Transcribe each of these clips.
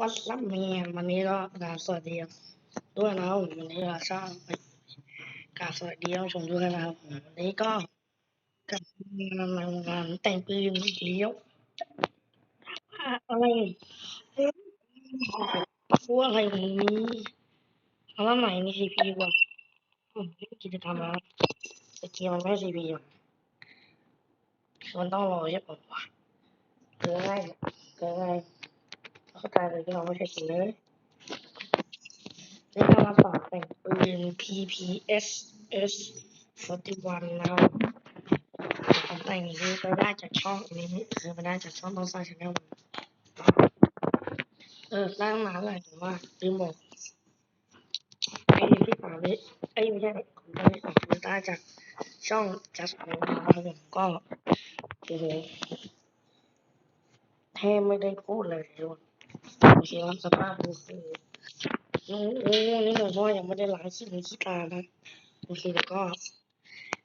วัดรับเมียวันนี้ก็กราบสวัสดีด้วยนะครับวันนี้เราช่างกราบสวัสดีท่านชมด้วยนะครับวันนี้ก็กับมาทำงานแต่งปืนอีกแล้วอะไรพวกอะไรของมึงนี้เอามาใหม่ในซีพีว่ะอืมไม่กิจกรรมแล้วแต่เกมมันไม่ซีพีอะมันต้องรอใช่ปะวะเกิดอะไรเกิดอะไร เข้าใจเลยที่เราไม่ใช่กินเลยนี่ก็มาสอนแต่งปืน PPS S 41นะครับผมแต่งนี้ไปได้จากช่องนี้คือไปได้จากช่องต้องสร้างชาแนลเออได้ตั้งนานเลยแต่ว่าลืมบอกไอ้ที่สามนี้ไอ้ไม่ใช่ผมได้ที่สามได้จากช่อง just นะครับผมก็โอ้โหแทบไม่ได้พูดเลยทุกคน โอเคครับสภาพดูคือโอ้โหนี่หนูพ่อยังไม่ได้ล้างขี้หูขี้ตานะโอเคแล้วก็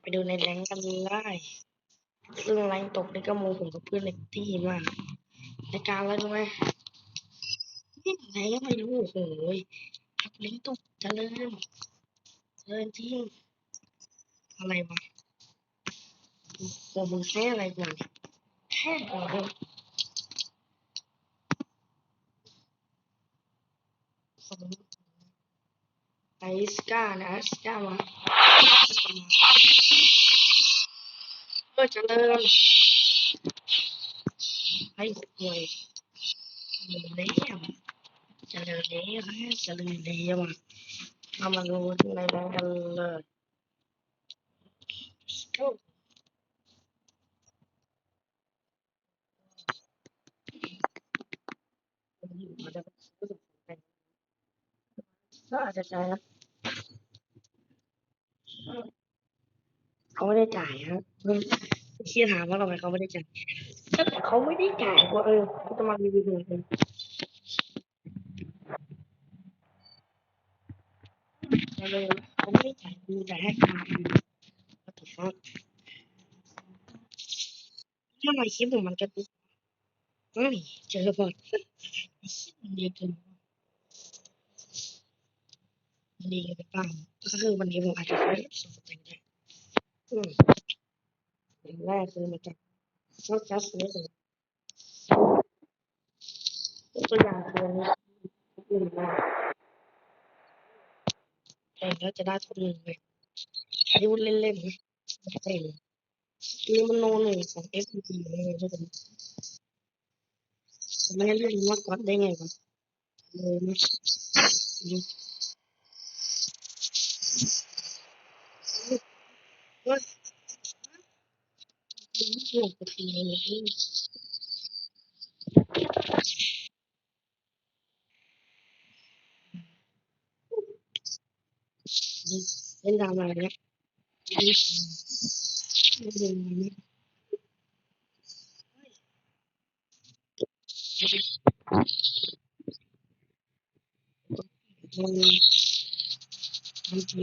ไปดูในแรงกันได้ซึ่งแรงตกนี่ก็โมผมกับเพื่อนเล็กตี้มากในการอะไรรู้ไหมนี่ไหนก็ไม่รู้โอ้โหขับลิงตกจะเริญเริญจริงอะไรวะโอ้มึงแค่อะไรก่อนแค่ก่อน Aí, cara, cara, mano. Tô te olhando. Aí, foi. Lembra? Trả lời lẽ quá, trả lời lẽ mà Mà mà ngồi chỗ này đang ăn lời Let's go Hãy subscribe cho kênh Ghiền Mì Gõ Để không bỏ lỡ những video hấp dẫn ก็อาจจะใช้นะเขาไม่ได้จ่ายครับเชี่ยถามว่าทำไมเขาไม่ได้จ่ายก็แต่เขาไม่ได้จ่ายว่าเออจะมารีวิวเลยเลยเขาไม่ได้จ่ายกูจ่ายให้ใคร What the fuck ทำไมคลิปผมมันกระตุกเฮ้ยเจอบอทไอ้เหี้ยมันเกินมัน ดีเกินไปเปล่าก็คือวันนี้ผมอาจจะไม่ส่งแต่งได้อืมอย่างแรกคือมันจะนอกจากนี้เลยตัวอย่างคืออันนี้อืมว่าแต่งแล้วจะได้ทุนหนึ่งเลยอันนี้พูดเล่นๆนะไม่ใช่เลยนี่มันโนหนึ่งของ F P P เลยทุกคนผมไม่ได้เรียกมันว่าก๊อตได้ไงวะเลยนะ എന്താണ് പറയുക Thank you. Mata,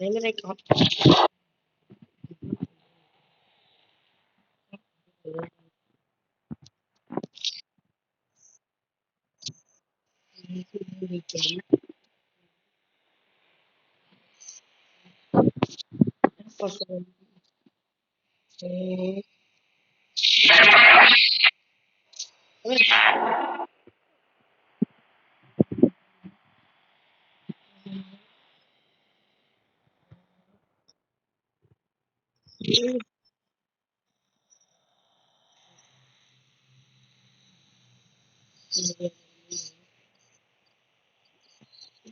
Hang it up. Thank. นี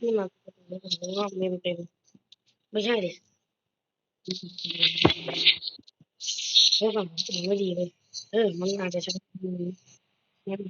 ่มาเป็นผมงอกเมมเต็ม ไม่ใช่ดิเพราะฝั่งผมไม่ดีเลย เออ มันอาจจะใช้ไม่ดี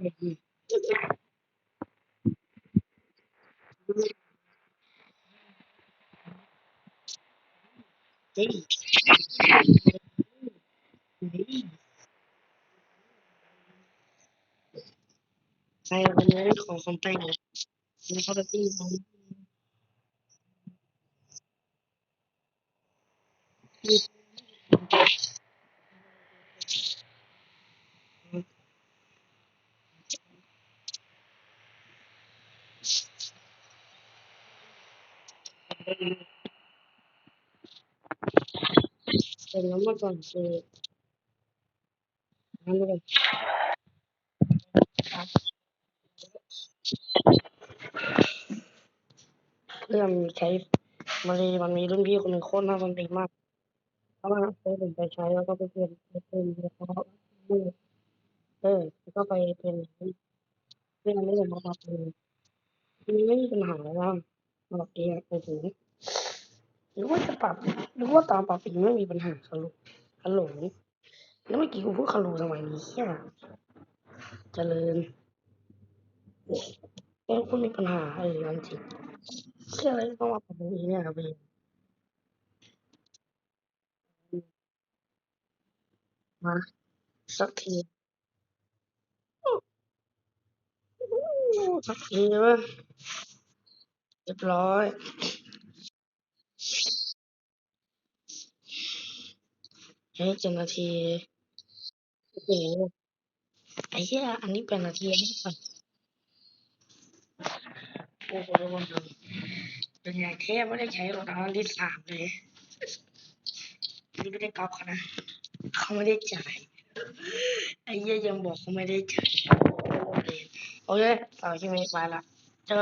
These. These. Saya benar kau sampai ni. Ini kau tapi ni. องของคอมแต่งแล้วเขาไปตีมันเป็นแล้วมื่อก่อนคือนั่นเลยเรื่องใช้มันมีมันมีรุ่นพี่คนหนึ่งโคตรน่าสนใจมากเพราะว่าเคยผมไปใช้แล้วก็ไปเปลี่ยนไปเป็นแล้วก็เออแล้วก็ไปเป็นเรื่องนี้ผมมาปรับปรุงมันไม่มีปัญหาแล้วบอกเองโอ้โห หรือว่าจะปรับหรือว่าตอนปรับเองไม่มีปัญหาฮัลโหลฮัลโหลแล้วเมื่อกี้กูพูดฮัลโหลทำไมนี้เชี่ยเจริญแก้วคุณมีปัญหาเออจริงเชื่ออะไรต้องมาปรับปรุงนี้เนี่ยครับพี่มาสักทีสักทีวะเรียบร้อย เฮ้เจ็ดนาทีโอ้โหไอ้เหี้ยอันนี้เป็นนาทีไม่ก่อนโอ้โหเป็นไงเทพไม่ได้ใช้รถอันที่สามเลยนี่ไม่ได้ก๊อปเขานะเขาไม่ได้จ่ายไอ้เหี้ยยังบอกเขาไม่ได้จ่ายโอเคต่อที่ไม่ไปละเจอ